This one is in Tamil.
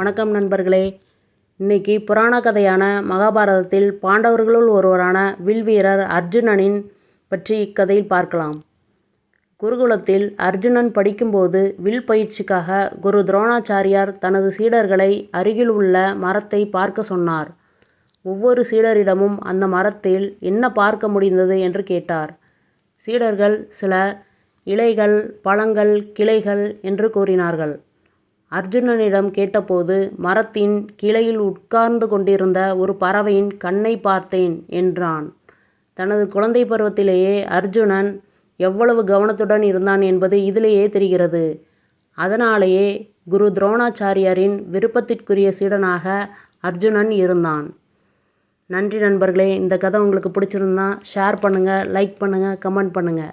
வணக்கம் நண்பர்களே. இன்னைக்கு புராண கதையான மகாபாரதத்தில் பாண்டவர்களுள் ஒருவரான வில்வீரர் அர்ஜுனனின் பற்றி இக்கதையில் பார்க்கலாம். குருகுலத்தில் அர்ஜுனன் படிக்கும்போது வில் பயிற்சிக்காக குரு துரோணாச்சாரியார் தனது சீடர்களை அருகில் உள்ள மரத்தை பார்க்க சொன்னார். ஒவ்வொரு சீடரிடமும் அந்த மரத்தில் என்ன பார்க்க முடிந்தது என்று கேட்டார். சீடர்கள் சில இலைகள் பழங்கள் கிளைகள் என்று கூறினார்கள். அர்ஜுனனிடம் கேட்டபோது மரத்தின் கிளையில் உட்கார்ந்து கொண்டிருந்த ஒரு பறவையின் கண்ணை பார்த்தேன் என்றான். தனது குழந்தை பருவத்திலேயே அர்ஜுனன் எவ்வளவு கவனத்துடன் இருந்தான் என்பது இதிலேயே தெரிகிறது. அதனாலேயே குரு துரோணாச்சாரியாரின் விருப்பத்திற்குரிய சீடனாக அர்ஜுனன் இருந்தான். நன்றி நண்பர்களே இந்த கதை உங்களுக்கு பிடிச்சிருந்தா ஷேர் பண்ணுங்கள் லைக் பண்ணுங்கள் கமெண்ட் பண்ணுங்கள்